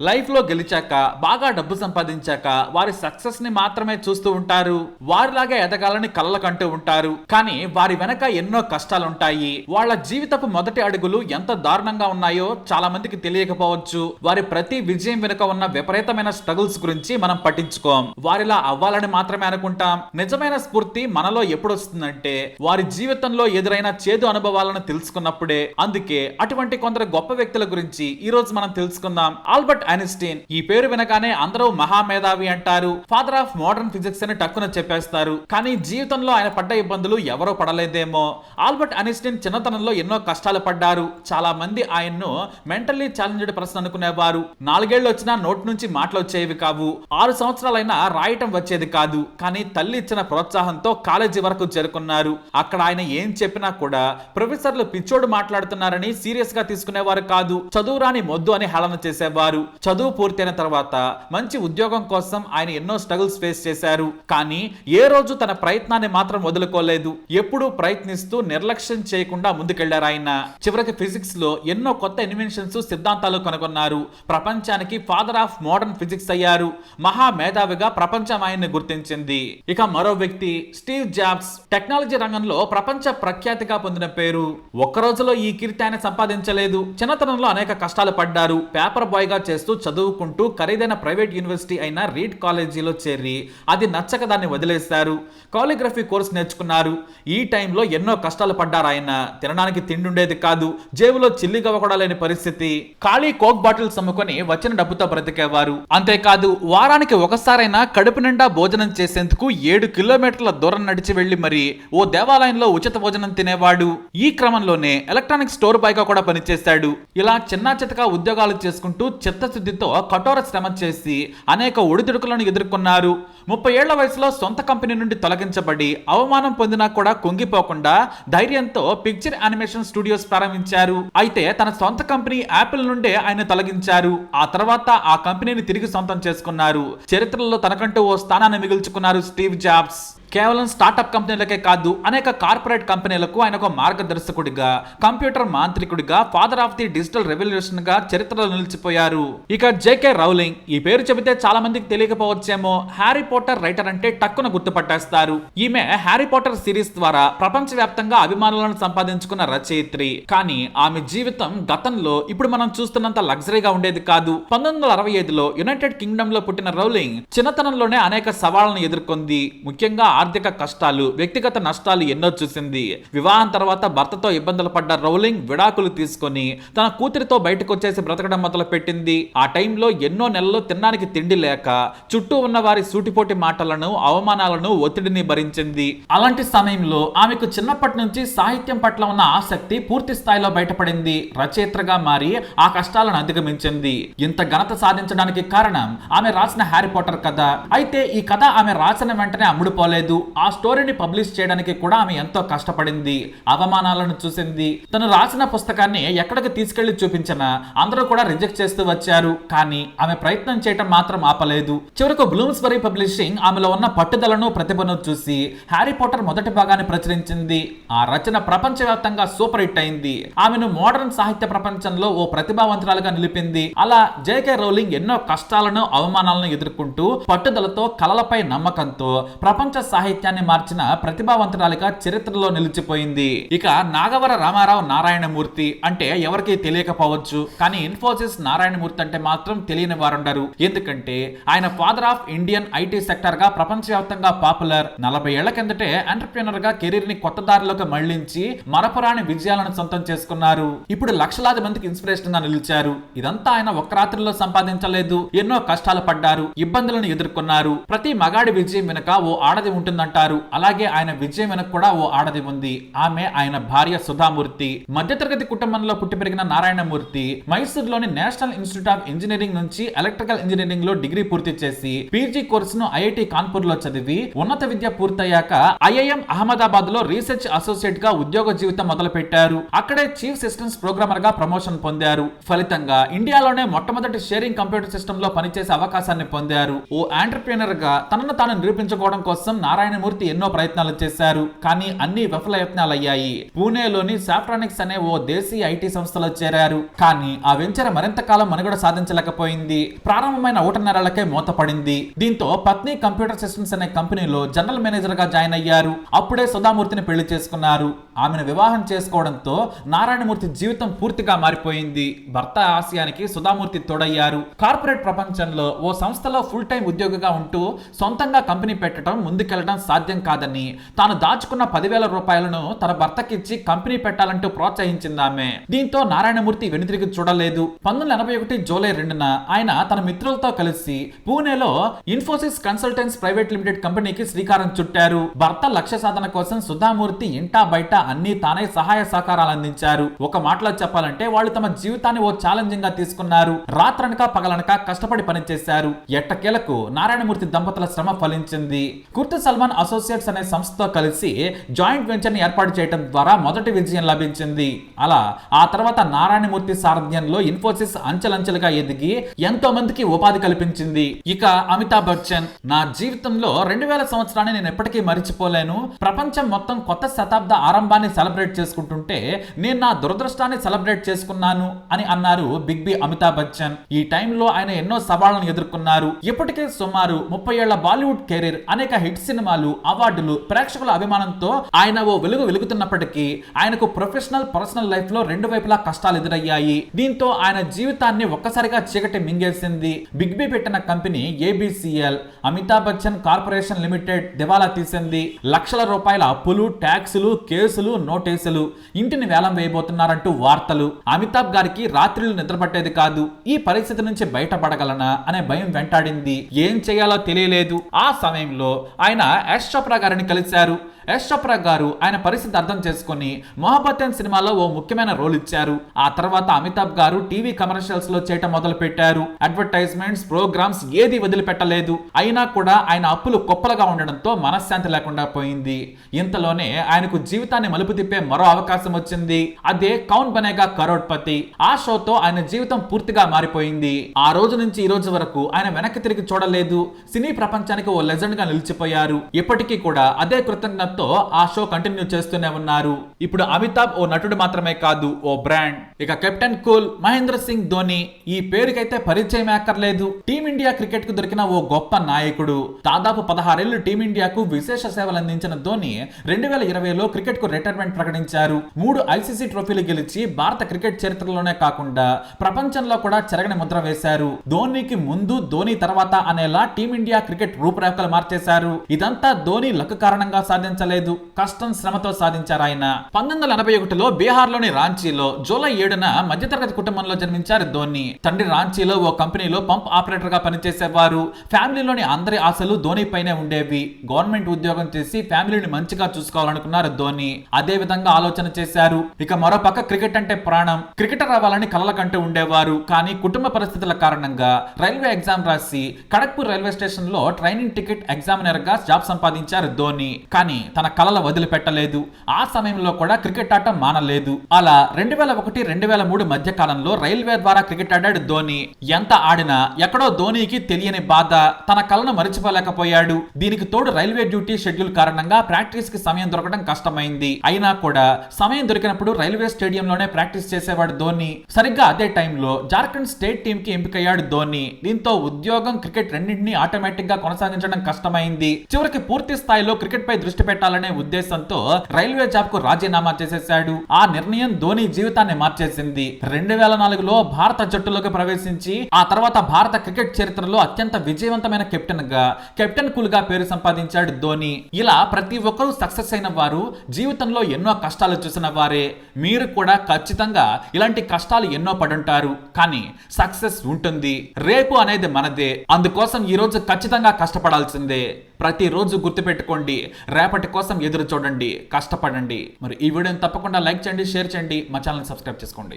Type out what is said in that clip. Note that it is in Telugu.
లైఫ్లో గెలిచాక బాగా డబ్బు సంపాదించాక వారి సక్సెస్ని మాత్రమే చూస్తూ ఉంటారు. వారిలాగా ఎదగాలని కళ్ళకంటూ ఉంటారు. కానీ వారి వెనక ఎన్నో కష్టాలుంటాయి. వాళ్ళ జీవితపు మొదటి అడుగులు ఎంత దారుణంగా ఉన్నాయో చాలా మందికి తెలియకపోవచ్చు. వారి ప్రతి విజయం వెనుక ఉన్న విపరీతమైన స్ట్రగుల్స్ గురించి మనం పట్టించుకోం. వారిలా అవ్వాలని మాత్రమే అనుకుంటాం. నిజమైన స్ఫూర్తి మనలో ఎప్పుడు వస్తుందంటే వారి జీవితంలో ఎదురైన చేదు అనుభవాలను తెలుసుకున్నప్పుడే. అందుకే అటువంటి కొందరు గొప్ప వ్యక్తుల గురించి ఈ రోజు మనం తెలుసుకుందాం. ఆల్బర్ట్ ఐన్స్టీన్ ఈ పేరు వినగానే అందరూ మహామేధావి అంటారు. ఫాదర్ ఆఫ్ మోడర్న్ ఫిజిక్స్ అని టక్కున చెప్పేస్తారు. కానీ జీవితంలో ఆయన పడ్డ ఇబ్బందులు ఎవరో పడలేదేమో. ఆల్బర్ట్ ఐన్స్టీన్ చిన్నతనంలో ఎన్నో కష్టాలు పడ్డారు. చాలా మంది ఆయన్ను మెంటల్లీ ఛాలెంజ్డ్ పర్సన్ అనుకునేవారు. నాలుగేళ్ళు వచ్చినా నోటి నుంచి మాటలు వచ్చేవి కావు. ఆరు సంవత్సరాలైనా రాయటం వచ్చేది కాదు. కానీ తల్లి ఇచ్చిన ప్రోత్సాహంతో కాలేజీ వరకు చేరుకున్నారు. అక్కడ ఆయన ఏం చెప్పినా కూడా ప్రొఫెసర్లు పిచ్చోడు మాట్లాడుతున్నారని సీరియస్గా తీసుకునేవారు కాదు. చదువురాని మొద్దు అని హేళన చేసేవారు. చదువు పూర్తయిన తర్వాత మంచి ఉద్యోగం కోసం ఆయన ఎన్నో స్ట్రగుల్స్ ఫేస్ చేశారు. కానీ ఏ రోజు తన ప్రయత్నాన్ని మాత్రం వదులుకోలేదు. ఎప్పుడూ ప్రయత్నిస్తూ నిర్లక్ష్యం చేయకుండా ముందుకెళ్ళారు ఆయన. చివరికి ఫిజిక్స్లో ఎన్నో కొత్త ఇన్వెన్షన్స్ సిద్ధాంతాలు కనుగొన్నారు. ప్రపంచానికి ఫాదర్ ఆఫ్ మోడర్న్ ఫిజిక్స్ అయ్యారు. మహా మేధావిగా ప్రపంచం ఆయన్ని గుర్తించింది. ఇక మరో వ్యక్తి స్టీవ్ జాబ్స్. టెక్నాలజీ రంగంలో ప్రపంచ ప్రఖ్యాతిగా పొందిన పేరు. ఒక్క రోజులో ఈ కీర్తి ఆయన సంపాదించలేదు. చిన్నతనంలో అనేక కష్టాలు పడ్డారు. పేపర్ బాయ్గా చేస్తూ చదువుకుంటూ ఖరీదైన ప్రైవేట్ యూనివర్సిటీ అయిన రీడ్ కాలేజీలో చేరి అది నచ్చక దాన్ని వదిలేశారు. కాలిగ్రఫీ కోర్స్ నేర్చుకున్నారు. ఈ టైంలో ఎన్నో కష్టాలు పడ్డారు ఆయన. తినడానికి తిండి ఉండేది కాదు. జేబులో చిల్లి కూడా లేని పరిస్థితి. ఖాళీ కోక్ బాటిల్స్ అమ్ముకొని వచ్చిన డబ్బుతో బ్రతికేవారు. అంతేకాదు వారానికి ఒకసారైనా కడుపు నిండా భోజనం చేసేందుకు ఏడు కిలోమీటర్ల దూరం నడిచి వెళ్ళి మరి ఓ దేవాలయంలో ఉచిత భోజనం తినేవాడు. ఈ క్రమంలోనే ఎలక్ట్రానిక్ స్టోర్ బాయ్గా కూడా పనిచేశాడు. ఇలా చిన్న చితక ఉద్యోగాలు చేసుకుంటూ చిత్తశుద్ధితో కఠోర శ్రమ చేసి అనేక ఒడిదుడుకులను ఎదుర్కొన్నారు. ముప్పై ఏళ్ళ వయసులో సొంత కంపెనీ నుండి తొలగించబడి అవమానం పొందినా కూడా కుంగిపోకుండా ధైర్యంతో పిక్చర్ యానిమేషన్ స్టూడియోస్ ప్రారంభించారు. అయితే తన సొంత కంపెనీ యాపిల్ నుండే ఆయన తొలగించారు. ఆ తర్వాత ఆ కంపెనీని తిరిగి సొంతం చేసుకున్నారు. చరిత్రలో తనకంటూ ఓ స్థానాన్ని మిగుల్చుకున్నారు స్టీవ్ జాబ్స్. కేవలం స్టార్టప్ కంపెనీలకే కాదు అనేక కార్పొరేట్ కంపెనీలకు ఆయన ఒక మార్గదర్శకుడిగా కంప్యూటర్ మాంత్రికుడిగా ఫాదర్ ఆఫ్ ది డిజిటల్ రెవల్యూషన్గా చరిత్రలో నిలిచిపోయారు. ఇక జేకే రౌలింగ్ ఈ పేరు చెబితే చాలా మందికి తెలియకపోవచ్చేమో హ్యారీ పోటర్ రైటర్ అంటే టక్కున గుర్తుపట్టేస్తారు. ఈమె హ్యారీ పోటర్ సిరీస్ ద్వారా ప్రపంచవ్యాప్తంగా అభిమానులను సంపాదించుకున్న రచయిత్రి. కానీ ఆమె జీవితం గతంలో ఇప్పుడు మనం చూస్తున్నంత లగ్జరీగా ఉండేది కాదు. పంతొమ్మిది వందల అరవై ఐదులో యునైటెడ్ కింగ్డమ్లో పుట్టిన రౌలింగ్ చిన్నతనంలోనే అనేక సవాళ్ళను ఎదుర్కొంది. ముఖ్యంగా ఆర్థిక కష్టాలు వ్యక్తిగత నష్టాలు ఎన్నో చూసింది. వివాహం తర్వాత భర్తతో ఇబ్బందులు పడ్డ రౌలింగ్ విడాకులు తీసుకొని తన కూతురితో బయటకు వచ్చేసి బ్రతకడం మొదలు పెట్టింది ఆ టైంలో ఎన్నో నెలలు తినడానికి తిండి లేక చుట్టూ ఉన్న వారి సూటిపోటి మాటలను అవమానాలను ఒత్తిడిని భరించింది. అలాంటి సమయంలో ఆమెకు చిన్నప్పటి నుంచి సాహిత్యం పట్ల ఉన్న ఆసక్తి పూర్తి స్థాయిలో బయటపడింది. రచయిత్రగా మారి ఆ కష్టాలను అధిగమించింది. ఇంత ఘనత సాధించడానికి కారణం ఆమె రాసిన హ్యారీ పోటర్ కథ. అయితే ఈ కథ ఆమె రాసిన వెంటనే అమ్ముడుపోలేదు. ఆ స్టోరీని పబ్లిష్ చేయడానికి కూడా ఆమె ఎంతో కష్టపడింది అవమానాలను చూసింది. తను రాసిన పుస్తకాన్ని ఎక్కడికి తీసుకెళ్ళి చూపించినా అందరూ కూడా రిజెక్ట్ చేస్తూ వచ్చారు. కానీ ఆమె ప్రయత్నం చేయటం మాత్రం ఆపలేదు. చివరకు బ్లూమ్స్బరీ పబ్లిషింగ్ ఆమెలో ఉన్న పట్టుదలను ప్రతిభను చూసి హ్యారీ పోటర్ మొదటి భాగాన్ని ప్రచురించింది. ఆ రచన ప్రపంచవ్యాప్తంగా సూపర్ హిట్ అయింది. ఆమెను మోడర్న్ సాహిత్య ప్రపంచంలో ఓ ప్రతిభావంతురాలుగా నిలిపింది. అలా జేకే రౌలింగ్ ఎన్నో కష్టాలను అవమానాలను ఎదుర్కొంటూ పట్టుదలతో కలలపై నమ్మకంతో ప్రపంచ సాహిత్యాన్ని మార్చిన ప్రతిభావంతురాలిగా చరిత్రలో నిలిచిపోయింది. ఇక నాగవర రామారావు నారాయణమూర్తి అంటే ఎవరికి తెలియకపోవచ్చు. కానీ ఇన్ఫోసిస్ నారాయణమూర్తి అంటే మాత్రం తెలియని వారుండరు. ఎందుకంటే ఆయన ఫాదర్ ఆఫ్ ఇండియన్ ఐటీ సెక్టర్గా ప్రపంచవ్యాప్తంగా పాపులర్ నలభై ఏళ్ళ కిందటే ఎంటర్ప్రినర్గా కెరీర్ని కొత్త దారిలోకి మళ్ళించి మరపురాని విజయాలను సొంతం చేసుకున్నారు. ఇప్పుడు లక్షలాది మందికి ఇన్స్పిరేషన్గా నిలిచారు. ఇదంతా ఆయన ఒక్క రాత్రిలో సంపాదించలేదు. ఎన్నో కష్టాలు పడ్డారు. ఇబ్బందులను ఎదుర్కొన్నారు. ప్రతి మగాడి విజయం వెనుక ఓ ఆడది ఉంటుందంటారు. అలాగే ఆయన విజయం వెనక కూడా ఓ ఆడది ఉంది. ఆమె ఆయన భార్య సుధామూర్తి. మధ్యతరగతి కుటుంబంలో పుట్టి పెరిగిన నారాయణమూర్తి. మైసూర్లోని నేషనల్ ఇన్స్టిట్యూట్ ఆఫ్ ఇంజనీరింగ్ నుంచి ఎలక్ట్రికల్ ఇంజనీరింగ్లో డిగ్రీ పూర్తి చేసి పీజీ కోర్సును ఐఐటి కాన్పూర్లో చదివి ఉన్నత విద్య పూర్తయ్యాక ఐఐఎం అహ్మదాబాద్లో రీసెర్చ్ అసోసియేట్గా ఉద్యోగ జీవితం మొదలు పెట్టారు అక్కడే చీఫ్ సిస్టమ్స్ ప్రోగ్రామర్గా ప్రమోషన్ పొందారు. ఫలితంగా ఇండియాలోనే మొట్టమొదటి షేరింగ్ కంప్యూటర్ సిస్టమ్లో పనిచేసే అవకాశాన్ని పొందారు. ఓ ఆంటర్ప్రీనర్గా తనను తాను నిరూపించుకోవడం కోసం నారాయణమూర్తి ఎన్నో ప్రయత్నాలు చేశారు కానీ అన్ని విఫల యత్నాలయ్యాయి పూణేలోని సాఫ్ట్రానిక్స్ అనే ఓ దేశీయ ఐటీ సంస్థలో చేరారు. కానీ ఆ వెంచర్ మరింత కాలం మనుగడ సాధించలేకపోయింది. ప్రారంభమైన ఒకటి మూతపడింది. దీంతో పత్ని కంప్యూటర్ సిస్టమ్స్ అనే కంపెనీలో జనరల్ మేనేజర్గా జాయిన్ అయ్యారు. అప్పుడే సుధామూర్తిని పెళ్ళి చేసుకున్నారు. ఆమెను వివాహం చేసుకోవడంతో నారాయణమూర్తి జీవితం పూర్తిగా మారిపోయింది. భర్త ఆశయానికి సుధామూర్తి తోడయ్యారు. కార్పొరేట్ ప్రపంచంలో ఓ సంస్థలో ఫుల్ టైం ఉద్యోగిగా ఉంటూ సొంతంగా కంపెనీ పెట్టడం ముందుకెళ్ళడం సాధ్యం కాదని తాను దాచుకున్న పదివేల రూపాయలను తన భర్తకిచ్చి కంపెనీ పెట్టాలంటూ ప్రోత్సహించింది ఆమె దీంతో నారాయణమూర్తి వెనుతిరిగి చూడలేదు. పంతొమ్మిది ఎనభై ఒకటి జూలై రెండున ఆయన తన మిత్రులతో కలిసి పూణేలో ఇన్ఫోసిస్ కన్సల్టెన్స్ ప్రైవేట్ లిమిటెడ్ కంపెనీకి శ్రీకారం చుట్టారు. భర్త లక్ష్య సాధన కోసం సుధామూర్తి ఇంటా బయట అన్ని తానే సహాయ సహకారాలు అందించారు. ఒక మాటలో చెప్పాలంటే వాళ్ళు తమ జీవితాన్ని ఓ ఛాలెంజింగ్గా తీసుకున్నారు. రాత్రనక పగలనక కష్టపడి పనిచేశారు. ఎట్టకేలకు నారాయణమూర్తి దంపతుల శ్రమ ఫలించింది. కుర్తి సల్మాన్ అసోసియేట్స్ అనే సంస్థతో కలిసి జాయింట్ వెంచర్ని ఏర్పాటు చేయడం ద్వారా మొదటి విజయం లభించింది. అలా ఆ తర్వాత నారాయణమూర్తి సారథ్యంలో ఇన్ఫోసిస్ అంచెలంచెలుగా ఎదిగి ఎంతో మందికి ఉపాధి కల్పించింది. ఇక అమితాబ్ బచ్చన్ నా జీవితంలో రెండు వేల సంవత్సరాన్ని నేను ఎప్పటికీ మరిచిపోలేను. ప్రపంచం మొత్తం కొత్త శతాబ్ద ఆరంభాన్ని సెలబ్రేట్ చేసుకుంటుంటే నేను నా దురదృష్టాన్ని సెలబ్రేట్ చేసుకున్నాను అని అన్నారు బిగ్ బి అమితాబ్ బచ్చన్. ఈ టైంలో ఆయన ఎన్నో సవాళ్ళను ఎదుర్కొన్నారు. ఇప్పటికే సుమారు ముప్పై ఏళ్ళ బాలీవుడ్ కెరీర్ అనేక హిట్ సినిమాలు అవార్డులు ప్రేక్షకుల అభిమానంతో ఆయన ఓ వెలుగు వెలుగుతున్నప్పటికీ ఆయనకు ప్రొఫెషనల్ పర్సనల్ లైఫ్లో రెండు వైపులా కష్టాలు ఎదురయ్యాయి. దీంతో ఆయన జీవితాన్ని ఒక్కసారిగా చీకటి మింగేసింది. బిగ్ బి పెట్టిన company ABCL Amitabh Bachchan corporation limited దివాలా తీసింది. లక్షల రూపాయల అప్పులు ట్యాక్సులు కేసులు నోటీసులు. ఇంటిని వేలం వేయబోతున్నారంటూ వార్తలు. అమితాబ్ గారికి రాత్రులు నిద్రపట్టేది కాదు. ఈ పరిస్థితి నుంచి బయటపడగలనా అనే భయం వెంటాడింది. ఏం చేయాలో తెలియలేదు. ఆ సమయంలో ఆయన యశ్ చోప్రా గారిని కలిశారు. యశ్ చోప్రా గారు ఆయన పరిస్థితి అర్థం చేసుకుని మొహబత్తన్ సినిమాలో ఓ ముఖ్యమైన రోల్ ఇచ్చారు. ఆ తర్వాత అమితాబ్ గారు టీవీ కమర్షియల్స్లో చేయటం మొదలు పెట్టారు అడ్వర్టైజ్మెంట్స్ ప్రోగ్రామ్స్ ఏది వదిలిపెట్టలేదు. అయినా కూడా ఆయన అప్పులు కుప్పలుగా ఉండడంతో మనశ్శాంతి లేకుండా పోయింది. ఇంతలోనే ఆయనకు జీవితాన్ని మలుపు తిప్పే మరో అవకాశం వచ్చింది. అదే కౌన్ బనేగా కరోడ్పతి. ఆ షోతో ఆయన జీవితం పూర్తిగా మారిపోయింది. ఆ రోజు నుంచి ఈ రోజు వరకు ఆయన వెనక్కి తిరిగి చూడలేదు. సినీ ప్రపంచానికి ఓ లెజెండ్గా నిలిచిపోయారు. ఇప్పటికీ కూడా అదే కృతజ్ఞతతో ఆ షో కంటిన్యూ చేస్తూనే ఉన్నారు. ఇప్పుడు అమితాబ్ ఓ నటుడు మాత్రమే కాదు ఓ బ్రాండ్. ఇక కెప్టెన్ కూల్ మహేంద్ర సింగ్ ధోని ఈ పేరుకైతే పరిచయం అక్కర్లేదు. టీమిండియా క్రికెట్కు దొరికిన ఓ గొప్ప నాయకుడు. దాదాపు పదహారేళ్ళు టీమిండియాకు విశేష సేవలు అందించిన ధోని రెండు వేల ఇరవైలో క్రికెట్కు రిటైర్మెంట్ ప్రకటించారు. మూడు ఐసీసీ ట్రోఫీలు గెలిచి భారత క్రికెట్ చరిత్రలోనే కాకుండా ప్రపంచంలో కూడా చెరగని ముద్ర వేశారు. ధోనికి ముందు ధోని తర్వాత అనేలా టీమిండియా క్రికెట్ రూపురేఖలు మార్చేశారు. ఇదంతా ధోని లక్ కారణంగా సాధించలేదు. కష్టం శ్రమతో సాధించారు ఆయన. పంతొమ్మిది వందల ఎనభై ఒకటిలో బీహార్లోని రాంచీలో జూలై ఏడున మధ్యతరగతి కుటుంబంలో జన్మించారు ధోని. తండ్రి రాంచీలో ఓ కంపెనీలో పంప్ ఆపరేటర్గా పనిచేసేవారు. ఫ్యామిలీలోని అందరి ఆశలు ధోని పైనే ఉండేవి. గవర్నమెంట్ ఉద్యోగం చేసి ఫ్యామిలీని మంచిగా చూసుకోవాలనుకున్నారు ధోని. అదే విధంగా ఆలోచన చేశారు. ఇక మరో పక్క క్రికెట్ అంటే ప్రాణం. క్రికెటర్ అవ్వాలని కలల కంటూ ఉండేవారు. కానీ కుటుంబ పరిస్థితుల కారణంగా రైల్వే ఎగ్జామ్ రాసి ఖడగ్పూర్ రైల్వే స్టేషన్లో ట్రైనింగ్ టికెట్ ఎగ్జామినర్గా జాబ్ సంపాదించారు ధోని. కానీ తన కలల వదిలిపెట్టలేదు. ఆ సమయంలో కూడా క్రికెట్ ఆట మానలేదు. అలా రెండు వేల ఒకటి రెండు వేల మూడు మధ్య కాలంలో రైల్వే ద్వారా క్రికెట్ ఆడాడు ధోని. ఎంత ఆడినా ఎక్కడో ధోనికి తెలియని బాధ. తన కలను మరిచిపోలేకపోయాడు. దీనికి తోడు రైల్వే డ్యూటీ షెడ్యూల్ కారణంగా ప్రాక్టీస్కి సమయం దొరకడం కష్టమైంది. అయినా కూడా సమయం దొరికినప్పుడు రైల్వే స్టేడియంలోనే ప్రాక్టీస్ చేసేవాడు ధోని. సరిగ్గా అదే టైంలో జార్ఖండ్ స్టేట్ టీం కి ఎంపికయ్యాడు ధోని. దీంతో ఉద్యోగం క్రికెట్ రెండింటినీ ఆటోమేటిక్గా కొనసాగించడం కష్టమైంది. చివరికి పూర్తి స్థాయిలో క్రికెట్ పై దృష్టి పెట్టాలనే ఉద్దేశంతో రైల్వే జాబ్కు రాజీనామా చేసేశాడు. ఆ నిర్ణయం ధోని జీవితాన్ని మార్చేసింది. రెండు వేల నాలుగులో భారత జట్టులోకి ప్రవేశించి ఆ తర్వాత భారత క్రికెట్ చరిత్రలో అత్యంత విజయవంతమైన కెప్టెన్గా కెప్టెన్ కూల్గా పేరు సంపాదించాడు ధోని. ఇలా ప్రతి ఒక్కరూ సక్సెస్ అయిన వారు జీవితంలో ఎన్నో కష్టాలు చూసిన వారే. మీరు కూడా ఖచ్చితంగా ఇలాంటి కష్టాలు ఎన్నో పడుంటారు. కానీ సక్సెస్ ఉంటుంది. రేపు అనేది మనదే. అందుకోసం ఈ రోజు ఖచ్చితంగా కష్టపడాల్సిందే. ప్రతిరోజు గుర్తుపెట్టుకోండి. రేపటి కోసం ఎదురు చూడండి. కష్టపడండి. మరి ఈ వీడియోని తప్పకుండా లైక్ చేయండి షేర్ చేయండి. మా ఛానల్ సబ్స్క్రైబ్ చేసుకోండి.